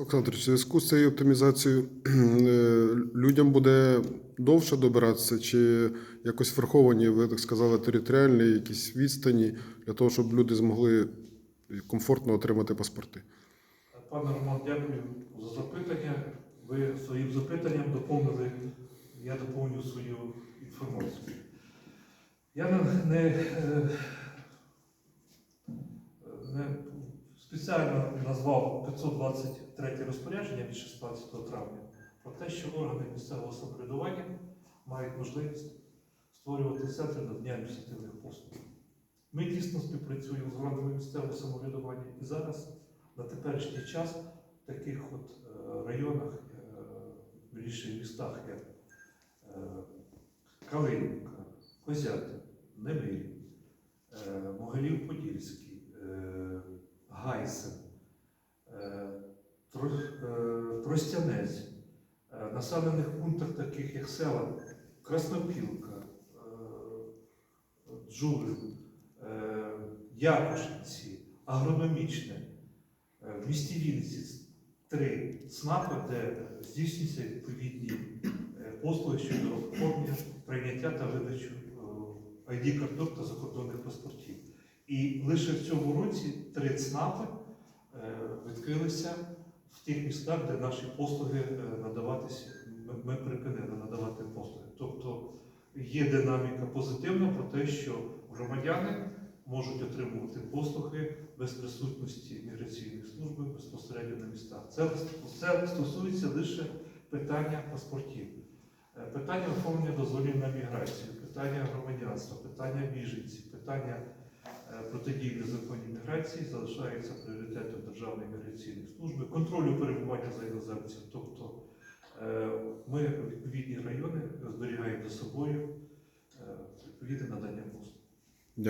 Олександр, в зв'язку з цією оптимізацією е, людям буде довше добиратися, чи якось враховані, ви так сказали, територіальні якісь відстані для того, щоб люди змогли комфортно отримати паспорти? Пане Роман, дякую за запитання. Ви своїм запитанням доповнили, я доповню свою інформацію. Я не, не, е, спеціально назвав 523 розпорядження від 16 травня про те, що органи місцевого самоврядування мають можливість створювати центри надання адміністративних послуг. Ми дійсно співпрацюємо з органами місцевого самоврядування і зараз на теперішній час в таких от е, районах, е, вірніше містах, як е, Калинівка, Козятин, Немирів, е, Могилів-Подільський, Гайсен, е, Тро- Тростянець, е, населених пунктах, таких як села Краснопілка, е, Джурин, е, Якушинці, Агрономічне, В місті Вінниці три ЦНАПи, де здійснюються відповідні послуги щодо оформлення, прийняття та видачу id карток та закордонних паспортів. І лише в цьому році три ЦНАПи е, відкрилися в тих містах, де наші послуги е, надаватися, ми, припинили надавати послуги. Тобто є динаміка позитивна про те, що громадяни можуть отримувати послуги без присутності міграційної служби безпосередньо на містах. Це, це стосується лише питання паспортів, Е, питання оформлення дозволів на міграцію, питання громадянства, питання біженців, питання протидії незаконній міграції залишається пріоритетом Державної міграційної служби, контролю перебування за іноземців. Тобто е, ми відповідні райони зберігаємо за собою е, відповідне надання послуг.